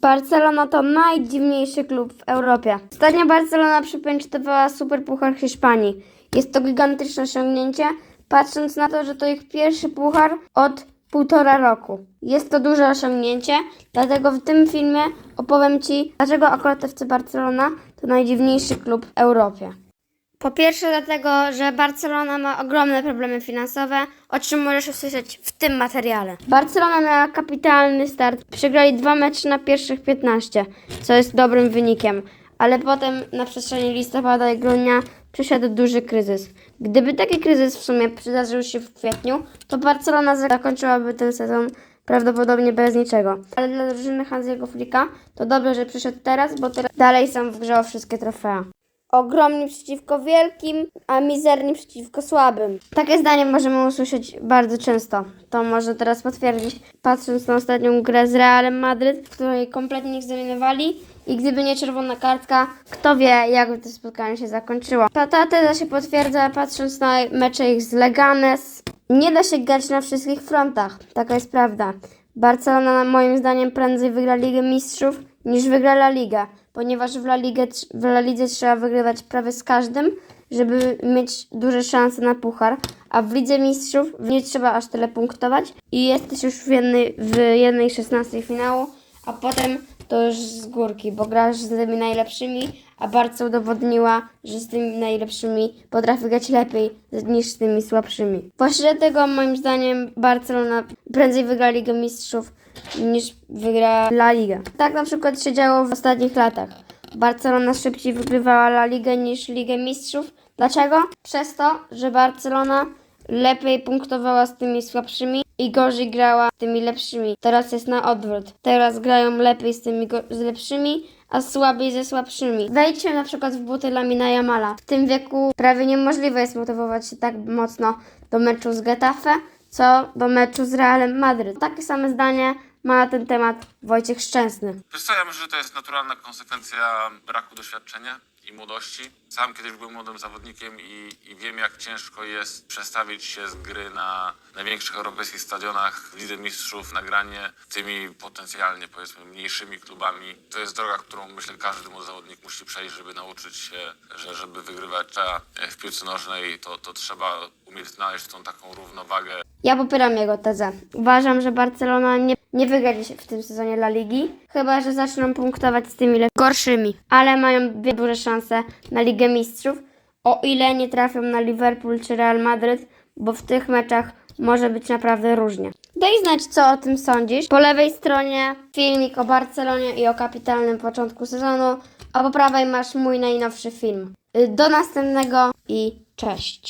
Barcelona to najdziwniejszy klub w Europie. Ostatnio Barcelona przypieczętowała Super Puchar Hiszpanii. Jest to gigantyczne osiągnięcie, patrząc na to, że to ich pierwszy puchar od półtora roku. Jest to duże osiągnięcie, dlatego w tym filmie opowiem Ci, dlaczego akurat FC Barcelona to najdziwniejszy klub w Europie. Po pierwsze dlatego, że Barcelona ma ogromne problemy finansowe, o czym możesz usłyszeć w tym materiale. Barcelona miała kapitalny start. Przegrali dwa mecze na pierwszych 15, co jest dobrym wynikiem. Ale potem na przestrzeni listopada i grudnia przyszedł duży kryzys. Gdyby taki kryzys w sumie przydarzył się w kwietniu, to Barcelona zakończyłaby ten sezon prawdopodobnie bez niczego. Ale dla drużyny Hansiego Flicka to dobrze, że przyszedł teraz, bo teraz dalej są w grze o wszystkie trofea. Ogromni przeciwko wielkim, a mizerni przeciwko słabym. Takie zdanie możemy usłyszeć bardzo często. To może teraz potwierdzić, patrząc na ostatnią grę z Realem Madryt, której kompletnie ich zdominowali. I gdyby nie czerwona kartka, kto wie, jakby to spotkanie się zakończyło. Ta, ta teza się potwierdza, patrząc na mecze ich z Leganes. Nie da się grać na wszystkich frontach. Taka jest prawda. Barcelona moim zdaniem prędzej wygra Ligę Mistrzów niż wygra La Ligę, ponieważ w La, Ligę, w La Lidze trzeba wygrywać prawie z każdym, żeby mieć duże szanse na puchar, a w Lidze Mistrzów nie trzeba aż tyle punktować i jesteś już w jednej, w jednej 16 finału, a potem to już z górki, bo grasz z tymi najlepszymi, a Barca udowodniła, że z tymi najlepszymi potrafi grać lepiej niż z tymi słabszymi. Właśnie dlatego moim zdaniem Barcelona prędzej wygra Ligę Mistrzów niż wygra La Ligę. Tak na przykład się działo w ostatnich latach. Barcelona szybciej wygrywała La Ligę niż Ligę Mistrzów. Dlaczego? Przez to, że Barcelona lepiej punktowała z tymi słabszymi i gorzej grała z tymi lepszymi. Teraz jest na odwrót. Teraz grają lepiej z tymi z lepszymi, a słabiej ze słabszymi. Wejdźmy na przykład w buty Lamina Jamala. W tym wieku prawie niemożliwe jest motywować się tak mocno do meczu z Getafe, co do meczu z Realem Madryt. Takie same zdanie ma na ten temat Wojciech Szczęsny. Wiesz co, ja myślę, że to jest naturalna konsekwencja braku doświadczenia i młodości. Sam kiedyś byłem młodym zawodnikiem i, i wiem, jak ciężko jest przestawić się z gry na największych europejskich stadionach w Lidze Mistrzów, nagranie tymi potencjalnie, powiedzmy, mniejszymi klubami. To jest droga, którą myślę każdy młody zawodnik musi przejść, żeby nauczyć się, że żeby wygrywać w piłce nożnej, to, to trzeba umieć znaleźć tą taką równowagę Ja popieram jego tezę. Uważam, że Barcelona nie, nie wygra w tym sezonie La Ligi, chyba że zaczną punktować z tymi gorszymi, ale mają duże szanse na Ligę Mistrzów, o ile nie trafią na Liverpool czy Real Madryt, bo w tych meczach może być naprawdę różnie. Daj znać, co o tym sądzisz. Po lewej stronie filmik o Barcelonie i o kapitalnym początku sezonu, a po prawej masz mój najnowszy film. Do następnego i cześć.